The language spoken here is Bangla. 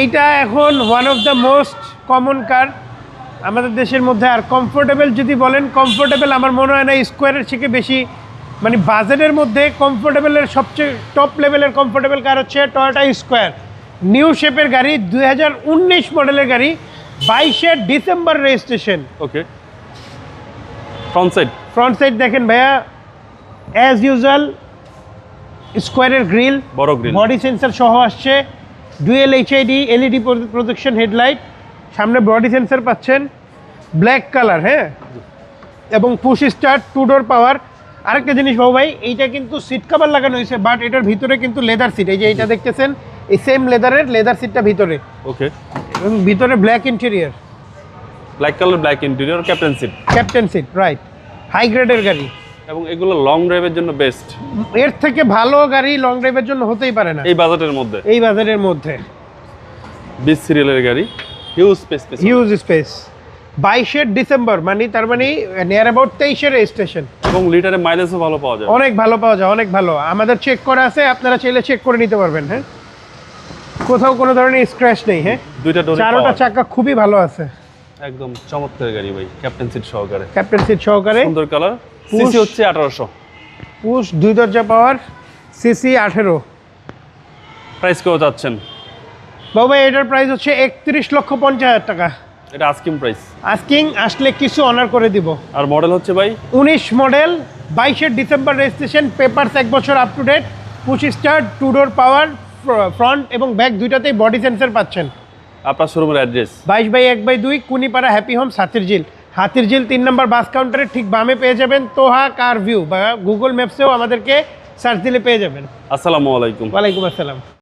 এইটা এখন one of the most common car আমাদের দেশের মধ্যে। আর কমফোর্টেবল যদি বলেন কমফোর্টেবল আমার মনে হয় না স্কোয়ারের থেকে বেশি মানে বাজেটের মধ্যে কমফোর্টেবলের সবচেয়ে টপ লেভেলের কমফোর্টেবল কার হচ্ছে টয়োটা স্কোয়ার নিউ শেপের গাড়ি দু হাজার উনিশ মডেলের গাড়ি বাইশে December registration okay front side front side দেখেন ভাইয়া অ্যাজ ইউজুয়াল স্কোয়ারের গ্রিল বড় গ্রিল বডি সেন্সার সহ আসছে। Dual HID LED projection headlight সামনে বডি সেন্সার পাচ্ছেন ব্ল্যাক কালার হ্যাঁ? এবং push start two door power আরেকটা জিনিস বাবু ভাই এইটা কিন্তু সিট কভার লাগানো হয়েছে বাট এটার ভিতরে কিন্তু লেদার সিট এই যে এইটা দেখতেছেন এই সেম লেদারের লেদার সিটটা ভিতরে। ওকে এবং ভিতরে black interior black colour black interior captain seat captain seat right high গ্রেডের গাড়ি। এবং এগুলো লং ড্রাইভের জন্য বেস্ট এর থেকে ভালো গাড়ি লং ড্রাইভের জন্য হতেই পারে না। এই বাজেটের মধ্যে। এই বাজারের মধ্যে। বিশ সিরিয়ালের গাড়ি হিউজ স্পেস হিউজ স্পেস বাইশের ডিসেম্বর মানে তার মানে নিয়ার অ্যাবাউট তেইশের রেজিস্ট্রেশন এবং লিটারে মাইলেজও ভালো পাওয়া যায়। অনেক ভালো পাওয়া যায় অনেক ভালো। আমাদের চেক করা আছে আপনারা চাইলে চেক করে নিতে পারবেন হ্যাঁ? কোথাও কোনো ধরনের স্ক্র্যাচ নেই হ্যাঁ? দুইটা চারোটা চাকা খুবই ভালো আছে। একদম চমৎকার গাড়ি ভাই ক্যাপ্টেন সিট সহকারে। ক্যাপ্টেন সিট সহকারে। সুন্দর কালার. সিসি হচ্ছে আঠারোশো। পুশ দুই দরজা পাওয়ার সিসি আঠেরো। প্রাইস কেউ চাচ্ছেন? বাবা এটার প্রাইস হচ্ছে একত্রিশ লক্ষ পঞ্চাশ হাজার টাকা। এটা আস্কিং প্রাইস আস্কিং আসলে কিছু অনার করে দিব। আর মডেল হচ্ছে ভাই? উনিশ মডেল বাইশের ডিসেম্বর রেজিস্ট্রেশন পেপারস এক বছর up to date push start two door power front এবং ব্যাক দুইটাতেই বডি সেন্সর পাচ্ছেন। আপনার শোরুমের অ্যাড্রেস বাইশ বাই এক বাই দুই কুনিপাড়া হ্যাপি হোম হাতির ঝিল। হাতির ঝিল তিন নম্বর বাস কাউন্টারের ঠিক বামে পেয়ে যাবেন তোহা কার ভিউ বা গুগল ম্যাপসেও আমাদেরকে সার্চ দিলে পেয়ে যাবেন। আসসালামু আলাইকুম। ওয়ালাইকুম আসসালাম।